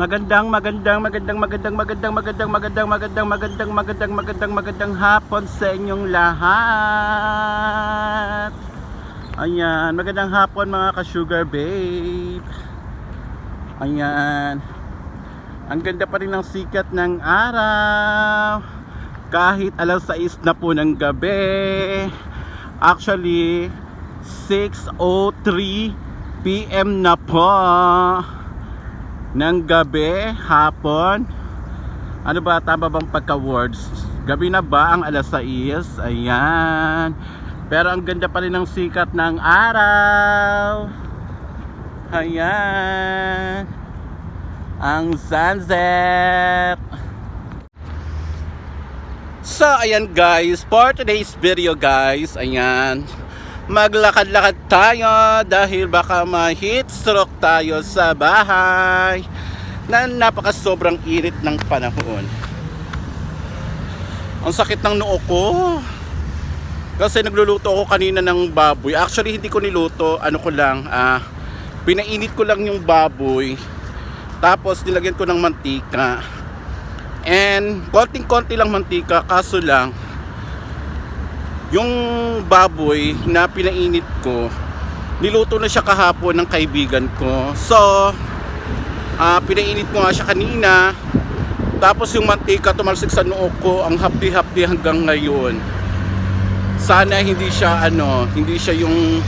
Magandang, magandang, magandang, magandang, magandang, magandang, magandang, magandang, magandang, magandang, magandang, magandang hapon sa inyong lahat. Ayan, magandang hapon mga ka-sugar babe. Ayan. Ang ganda pa rin ng sikat ng araw. Kahit alas 6 na po ng gabi. Actually, 6.03 PM na po ng gabi, hapon. Ano ba, tama bang pagka-words? Gabi na ba ang alas 6? Ayan. Pero ang ganda pa rin ng sikat ng araw. Ayan. Ang sunset. So, ayan guys, for today's video guys, ayan, maglakad-lakad tayo dahil baka ma-heat stroke tayo sa bahay na napaka sobrang init ng panahon. Ang sakit ng noo ko. Kasi nagluluto ako kanina ng baboy. Actually, hindi ko niluto. Ano ko lang, ah, pinainit ko lang yung baboy. Tapos, nilagyan ko ng mantika. And, konting-konti lang mantika. Kaso lang, yung baboy na pinainit ko, niluto na siya kahapon ng kaibigan ko. So, ah pinainit ko nga siya kanina. Tapos yung mantika tumalsik sa noo ko, ang hapdi-hapdi hanggang ngayon. Sana hindi siya ano, hindi siya yung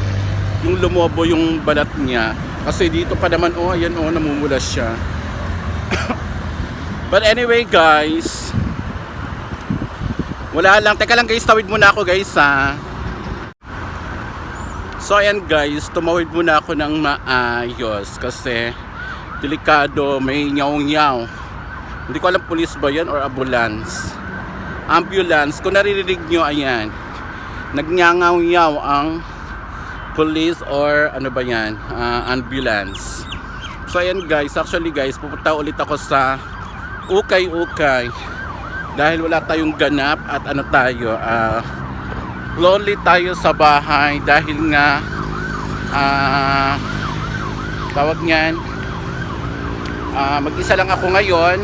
yung lumobo yung balat niya. Kasi dito pa naman, oh, ayan oh, namumula siya. But anyway guys, wala lang. Teka lang guys, tawid muna ako guys ha. So ayan guys, tumawid muna ako ng maayos kasi delikado, may nyaw-nyaw. Hindi ko alam police ba yan or ambulance. Ambulance, kung naririnig nyo, ayan. Nagnyangaw-nyaw ang police or ano ba yan, ah, ambulance. So ayan guys, actually guys, pupunta ulit ako sa Ukay-Ukay dahil wala tayong ganap at ano tayo ah lonely tayo sa bahay dahil nga ah tawag niyan ah mag-isa lang ako ngayon.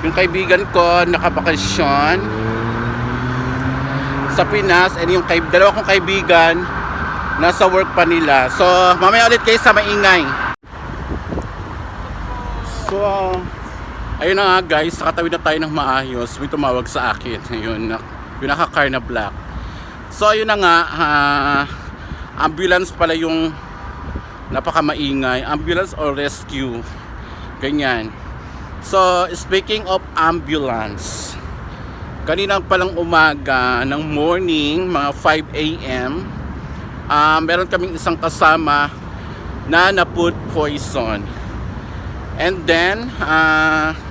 Yung kaibigan ko nakabakasyon sa Pinas and yung kay, dalawa kong kaibigan nasa work pa nila. So mamaya ulit kayo sa maingay. So Ayun na nga guys, nakatawid na tayo ng maayos. May tumawag sa akin. Ayun, yung naka-car na black. So ayun na nga, ah, ambulance pala yung napakamaingay. Ambulance or rescue. Ganyan. So, speaking of ambulance, kanina palang umaga ng morning, mga 5 a.m., ah, meron kaming isang kasama na na-food poison. And then, ah,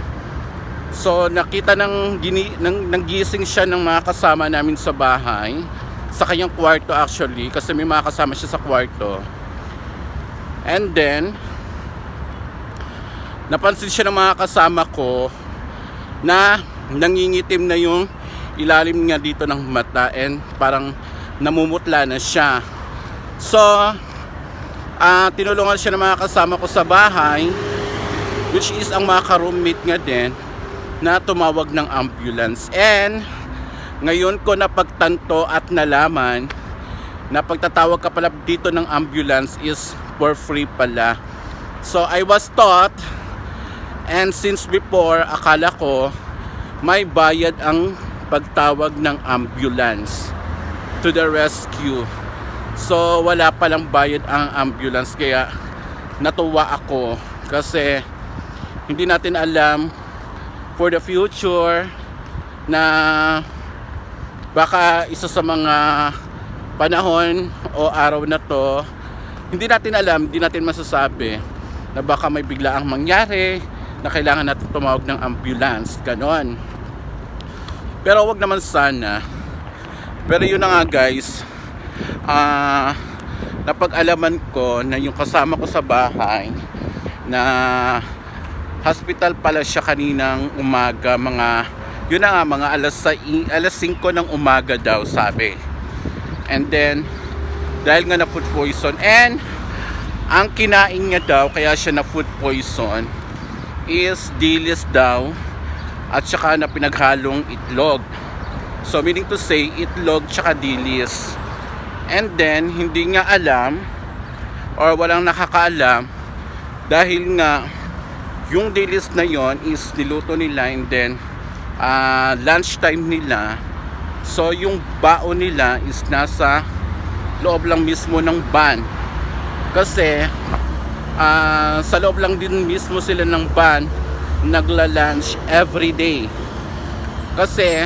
so nakita ng, gini, ng, ng siya ng mga kasama namin sa bahay, sa kanyang kwarto actually, kasi may mga kasama siya sa kwarto. And then, napansin siya ng mga kasama ko na nangingitim na yung ilalim niya dito ng mata and parang namumutla na siya. So, ah tinulungan siya ng mga kasama ko sa bahay which is ang mga ka-roommate nga din na tumawag ng ambulance. And ngayon ko napagtanto at nalaman na pagtatawag ka pala dito ng ambulance is for free pala. So I was taught and since before akala ko may bayad ang pagtawag ng ambulance to the rescue. So wala palang bayad ang ambulance kaya natuwa ako kasi hindi natin alam for the future na baka isa sa mga panahon o araw na to hindi natin alam, hindi natin masasabi na baka may biglaang mangyari na kailangan natin tumawag ng ambulance, ganon. Pero wag naman sana. Pero yun na nga guys. Ah napag-alaman ko na yung kasama ko sa bahay na hospital pala siya kaninang umaga mga yun na nga mga alas, sa, alas 5 ng umaga daw sabi and then dahil nga na food poison and ang kinain niya daw kaya siya na food poison is dilis daw at saka na pinaghalong itlog. So meaning to say itlog tsaka dilis. And then hindi nga alam or walang nakakaalam dahil nga yung dilis na yon is niluto nila and then uh, lunchtime nila. So yung baon nila is nasa loob lang mismo ng van. Kasi ah, sa loob lang din mismo sila ng van nagla-lunch every day. Kasi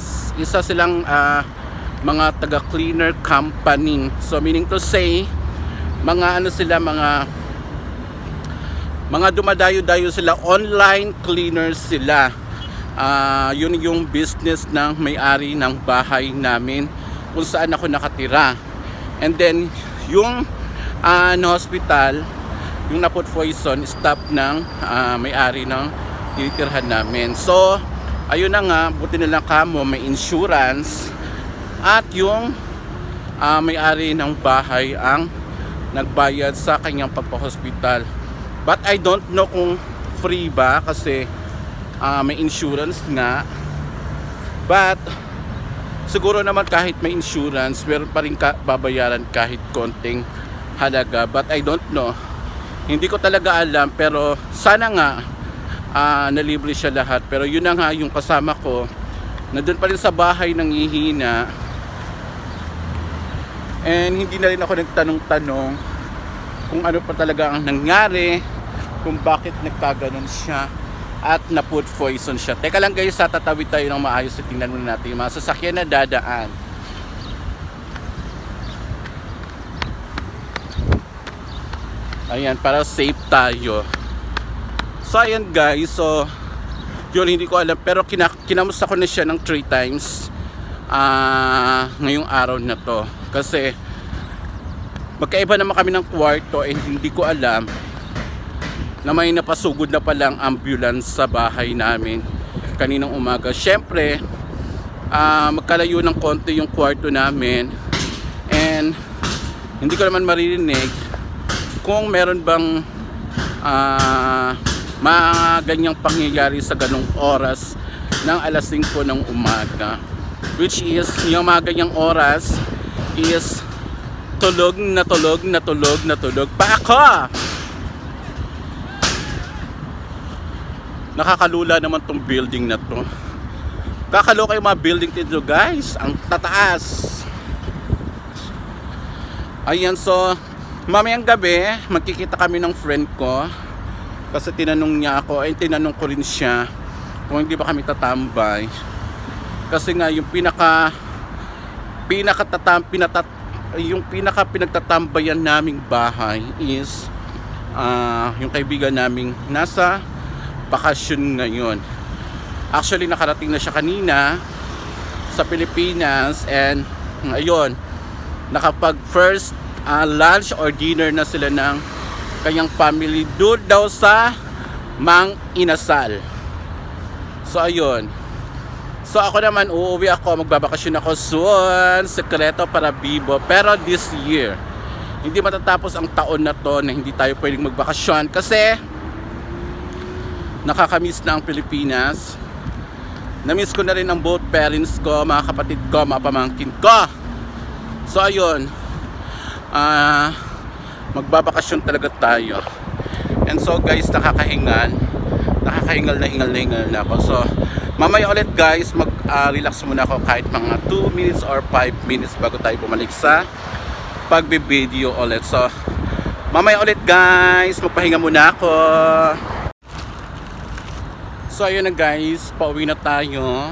s- isa silang ah, mga taga-cleaner company. So meaning to say mga ano sila mga mga dumadayo-dayo sila online cleaners sila. Ah, yun yung business ng may-ari ng bahay namin kung saan ako nakatira. And then yung ah, ano, hospital yung na food poison stop ng ah, may-ari ng tinitirhan namin. So ayun na nga buti na lang kamo may insurance. At yung ah, may-ari ng bahay ang nagbayad sa kanyang pagpa-hospital but I don't know kung free ba kasi ah, may insurance nga. But siguro naman kahit may insurance meron pa rin ka, babayaran kahit konting halaga. But I don't know. Hindi ko talaga alam pero sana nga ah, nalibre siya lahat. Pero yun na nga yung kasama ko. Na doon pa rin sa bahay ng ihina and hindi na rin ako nagtanong-tanong kung ano pa talaga ang nangyari kung bakit nagkaganon siya at na food poison siya. Teka lang guys, sa tatawid tayo ng maayos at tingnan muna natin yung mga sasakyan na dadaan. Ayan, para safe tayo. So ayan guys, so yun hindi ko alam pero kina, kinamusta ko na siya ng 3 times ah ngayong araw na to. Kasi magkaiba naman kami ng kwarto and hindi ko alam na may napasugod na palang ambulance sa bahay namin kaninang umaga. Siyempre, ah, magkalayo ng konti yung kwarto namin. And hindi ko naman maririnig kung meron bang ah, mga ganyang pangyayari sa ganong oras ng alas 5 ng umaga. Which is yung mga ganyang oras is tulog na tulog na tulog na tulog. Pa ako nakakalula naman tong building na to. Kakaloka yung mga building dito guys. Ang tataas. Ayan so mamayang gabi magkikita kami ng friend ko. Kasi tinanong niya ako ay tinanong ko rin siya kung hindi ba kami tatambay. Kasi nga yung pinaka pinaka tatam, pinatat, yung pinaka pinagtatambayan naming bahay is ah, yung kaibigan naming nasa bakasyon ngayon. Actually, nakarating na siya kanina sa Pilipinas and ngayon, nakapag first ah, lunch or dinner na sila ng kanyang family doon daw sa Mang Inasal. So, ayun. So, ako naman, uuwi ako, magbabakasyon ako soon, sekreto para Bibo. Pero this year, hindi matatapos ang taon na to na hindi tayo pwedeng magbakasyon kasi nakakamiss na ang Pilipinas. Namiss ko na rin ang both parents ko, mga kapatid ko, mga pamangkin ko. So ayun, ah magbabakasyon talaga tayo. And so guys, nakakahingal. Nakakahingal na hingal na hingal na ako. So mamaya ulit guys, mag-relax muna ako kahit mga 2 minutes or 5 minutes bago tayo bumalik sa pagbe-video ulit. So mamaya ulit guys, magpahinga muna ako. So ayun na guys, pauwi na tayo.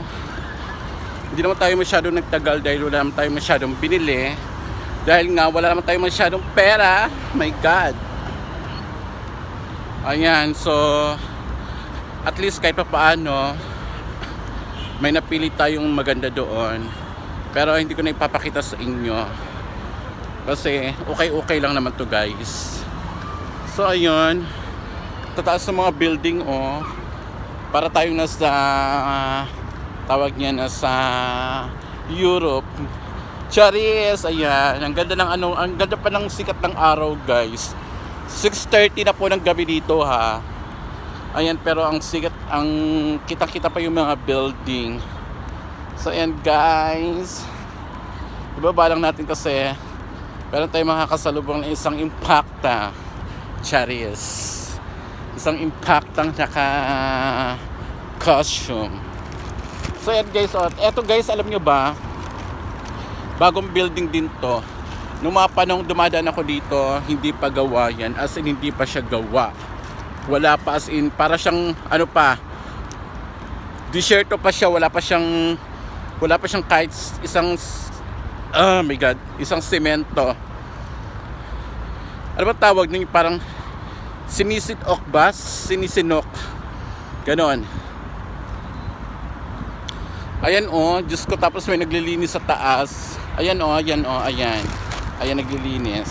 Hindi naman tayo masyadong nagtagal dahil wala naman tayo masyadong binili. Dahil nga wala naman tayo masyadong pera. My God. Ayan, so at least kahit pa paano may napili tayong maganda doon. Pero hindi ko na ipapakita sa inyo. Kasi okay-okay lang naman to guys. So ayun, tataas ng mga building oh para tayong nasa tawag niya nasa Europe Charis, ayan ang ganda ng ano ang ganda pa ng sikat ng araw guys 6.30 na po ng gabi dito ha Ayan, pero ang sigat, ang kita-kita pa yung mga building. So, ayan guys. Ibaba lang natin kasi meron tayong makakasalubong ng isang impacta. Charis. Isang impactang naka costume. So, ayan guys. Oh, eto guys, alam nyo ba? Bagong building din to. Nung mga panahong dumadaan ako dito, hindi pa gawa yan. As in, hindi pa siya gawa. Wala pa as in, para siyang, ano pa, disyerto pa siya, wala pa siyang, wala pa siyang kahit isang, oh my god, isang semento. Ano ba tawag nung parang sinisinok ba? Sinisinok. Ganon. Ayan oh, Diyos ko tapos may naglilinis sa taas. Ayan oh, ayan oh, ayan. Ayan naglilinis.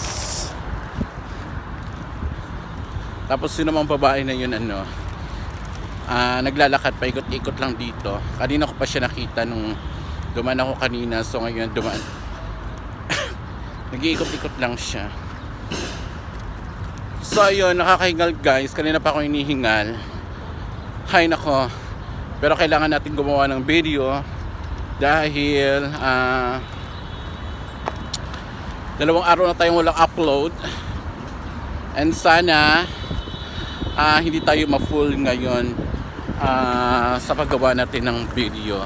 Tapos sino mang babae na yun ano, ah naglalakad pa ikot-ikot lang dito. Kanina ko pa siya nakita nung duman ako kanina. So ngayon duman. Nag-iikot-ikot lang siya. So ayun, nakakahingal guys. Kanina pa ako inihingal. Hay nako. Pero kailangan natin gumawa ng video dahil ah dalawang araw na tayong walang upload. And sana ah hindi tayo ma-full ngayon ah sa paggawa natin ng video.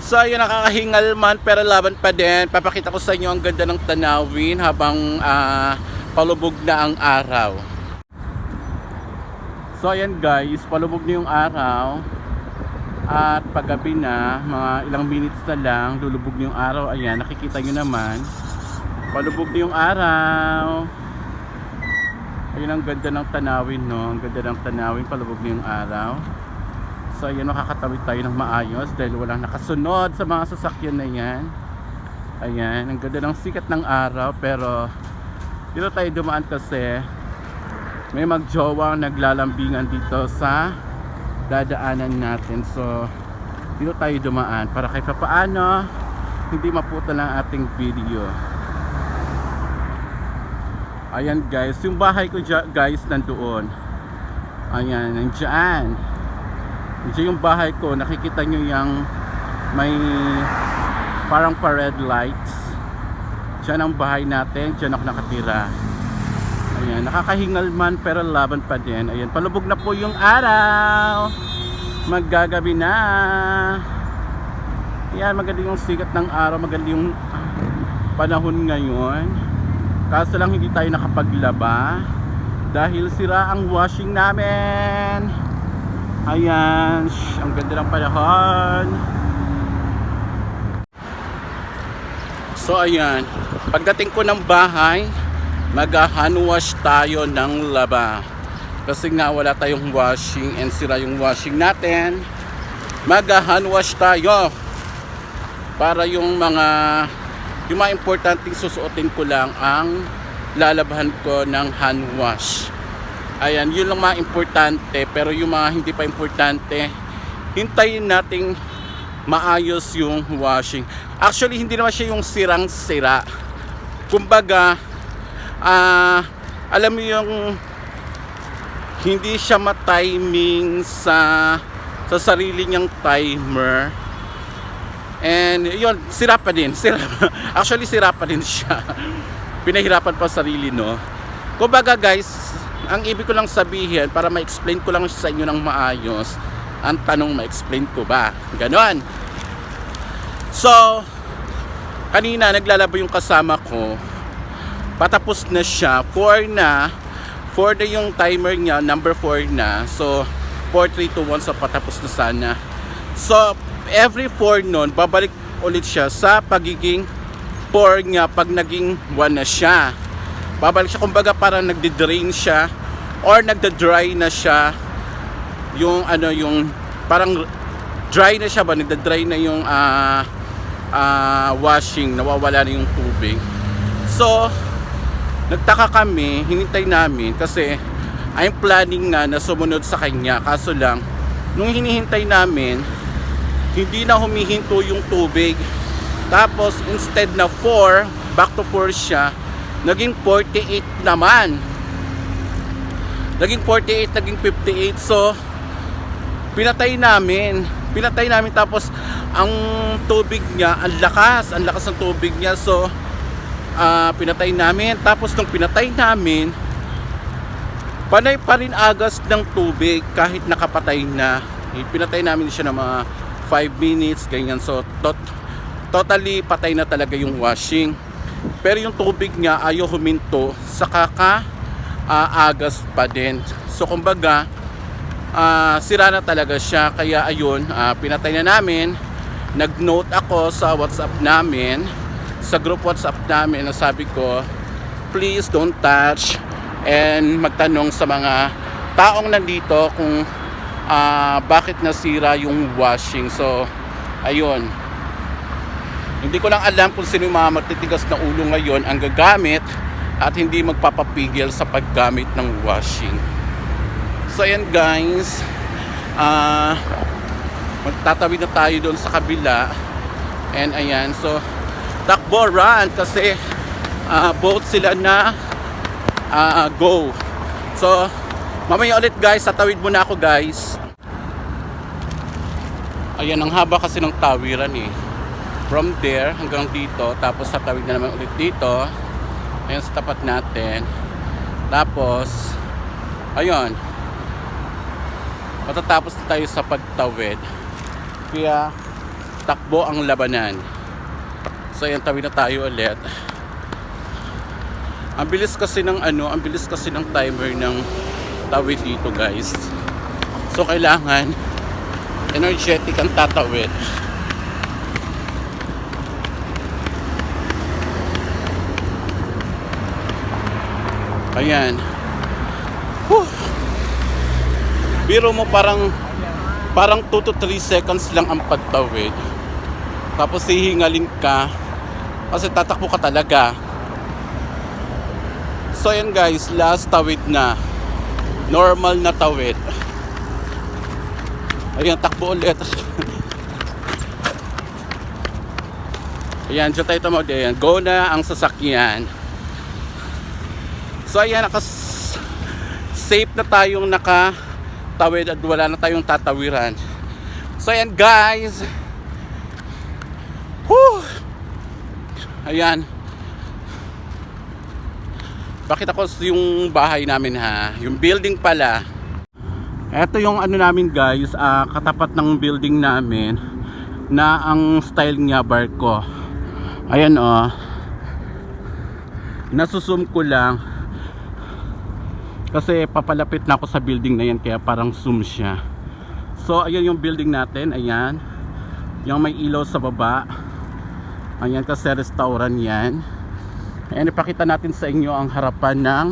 So ayun nakakahingal man pero laban pa din. Papakita ko sa inyo ang ganda ng tanawin habang ah, palubog na ang araw. So ayan guys, palubog na yung araw. At paggabi na, mga ilang minutes na lang, lulubog na yung araw. Ayan, nakikita nyo naman. Palubog na yung araw. Ayun ang ganda ng tanawin, no? Ang ganda ng tanawin, palubog na yung araw. So ayan, makakatawid tayo ng maayos dahil walang nakasunod sa mga sasakyan na yan. Ayan, ang ganda ng sikat ng araw pero dito tayo dumaan kasi may magjowang naglalambingan dito sa dadaanan natin. So dito tayo dumaan para kahit paano hindi maputa lang ating video. Ayan guys, yung bahay ko guys nandoon. Ayan, nandyan. Diyan yung bahay ko, nakikita nyo yung may parang pa red lights. Diyan ang bahay natin, diyan ako nakatira. Ayan, nakakahingal man pero laban pa din. Ayan, palubog na po yung araw. Maggagabi na. Ayan, maganda yung sikat ng araw, maganda yung panahon ngayon. Kaso lang hindi tayo nakapaglaba dahil sira ang washing namin. Ayan, shh, ang ganda ng panahon. So ayan, pagdating ko ng bahay, mag-hand wash tayo ng laba. Kasi nga wala tayong washing and sira yung washing natin. Mag-hand wash tayo. Para yung mga yung mga importanteng susuotin ko lang ang lalabahan ko ng hand wash. Ayan, yun lang mga importante. Pero yung mga hindi pa importante, hintayin nating maayos yung washing. Actually, hindi naman siya yung sirang-sira. Kumbaga, ah, alam mo yung hindi siya ma-timing sa sa sarili niyang timer. And yun, sira pa din. Sira, actually, sira pa din siya. Pinahirapan pa sa sarili, no? Kumbaga guys, ang ibig ko lang sabihin para ma-explain ko lang sa inyo ng maayos, ang tanong ma-explain ko ba? Ganon. So, kanina naglalaba yung kasama ko. Patapos na siya. 4 na. 4 na yung timer niya. Number 4 na. So, 4, 3, 2, 1. So, patapos na sana. So, every 4 nun, babalik ulit siya sa pagiging 4 niya pag naging 1 na siya. Babalik siya. Kumbaga parang nagde-drain siya or nagda-dry na siya yung ano yung parang dry na siya ba? Nagda-dry na yung ah ah, washing. Nawawala na yung tubig. So nagtaka kami hinintay namin kasi I'm planning nga na sumunod sa kanya. Kaso lang nung hinihintay namin hindi na humihinto yung tubig. Tapos instead na 4 back to 4 siya naging 48 naman. Naging 48, naging 58. So, pinatay namin. Pinatay namin tapos ang tubig niya, ang lakas, ang lakas ng tubig niya. So, ah, pinatay namin. Tapos nung pinatay namin, panay pa rin agas ng tubig kahit nakapatay na. Eh, Pinatay namin siya ng mga 5 minutes, ganyan. So, tot, totally patay na talaga yung washing. Pero yung tubig niya ayaw huminto sa kaka ah, agas pa din. So, kumbaga, ah, sira na talaga siya. Kaya ayun, ah, pinatay na namin. Nag-note ako sa WhatsApp namin, sa group WhatsApp namin na sabi ko, please don't touch and magtanong sa mga taong nandito kung ah, bakit nasira yung washing. So, ayun. Hindi ko lang alam kung sino yung mga matitigas na ulo ngayon ang gagamit at hindi magpapapigil sa paggamit ng washing. So, ayan guys. Ah, magtatawid na tayo doon sa kabila. And ayan, so takbo run kasi ah, both sila na ah, go. So, mamaya ulit guys, tatawid muna ako guys. Ayan, ang haba kasi ng tawiran eh. From there hanggang dito, tapos tatawid na naman ulit dito. Ayan sa tapat natin. Tapos, ayun. Matatapos na tayo sa pagtawid. Kaya, takbo ang labanan. So, ayan, tawid na tayo ulit. Ang bilis kasi ng ano, ang bilis kasi ng timer ng tawid dito, guys. So, kailangan energetic ang tatawid. Ayan. Whew. Biro mo parang parang 2 to 3 seconds lang ang pagtawid. Tapos hihingalin ka kasi tatakbo ka talaga. So ayan guys, last tawid na. Normal na tawid. Ayan, takbo ulit. ayan, dyan tayo tumawid. Ayan, go na ang sasakyan. So ayan, nakas safe na tayong nakatawid at wala na tayong tatawiran. So ayan guys. Whew. Ayan. Pakita ko yung bahay namin ha. Yung building pala. Ito yung ano namin guys, ah, katapat ng building namin na ang style niya barko. Ayan oh. Nasusum ko lang kasi papalapit na ako sa building na yan kaya parang zoom siya. So ayan yung building natin, ayan. Yung may ilaw sa baba. Ayan kasi restaurant yan. Ayan ipakita natin sa inyo ang harapan ng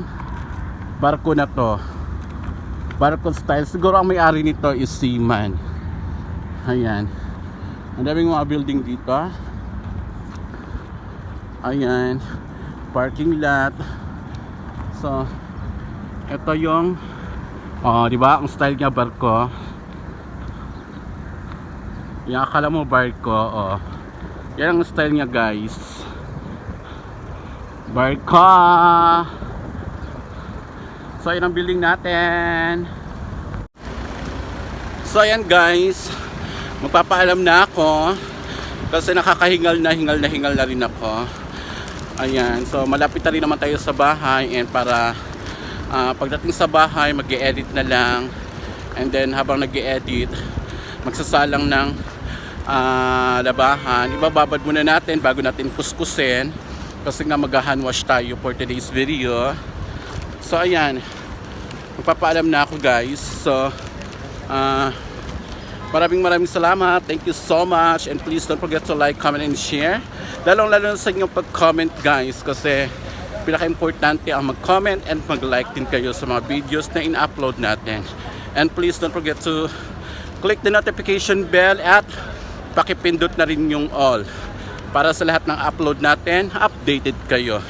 barko na to barko style siguro ang may-ari nito is seaman ayan ang daming mga building dito ayan parking lot so ito yung oh di ba ang style niya barko. Yung akala mo barko oh. Yan ang style niya guys. Barko! So ayan ang building natin. So ayan guys, magpapaalam na ako kasi nakakahingal na hingal na hingal na rin ako. Ayan, so malapit na rin naman tayo sa bahay and para ah, pagdating sa bahay mag edit na lang and then habang nag edit magsasalang ng ah, labahan ibababad muna natin bago natin kuskusin kasi nga mag wash tayo for today's video So ayan, magpapaalam na ako guys. So, ah, maraming maraming salamat. Thank you so much. And please don't forget to like, comment, and share. Lalong lalo na sa inyong pag-comment guys. Kasi pinaka-importante ang mag-comment and mag-like din kayo sa mga videos na in-upload natin. And please don't forget to click the notification bell at pakipindot na rin yung all para sa lahat ng upload natin, updated kayo.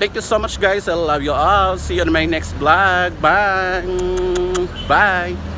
Thank you so much guys. I love you all. See you on my next vlog. Bye. Bye.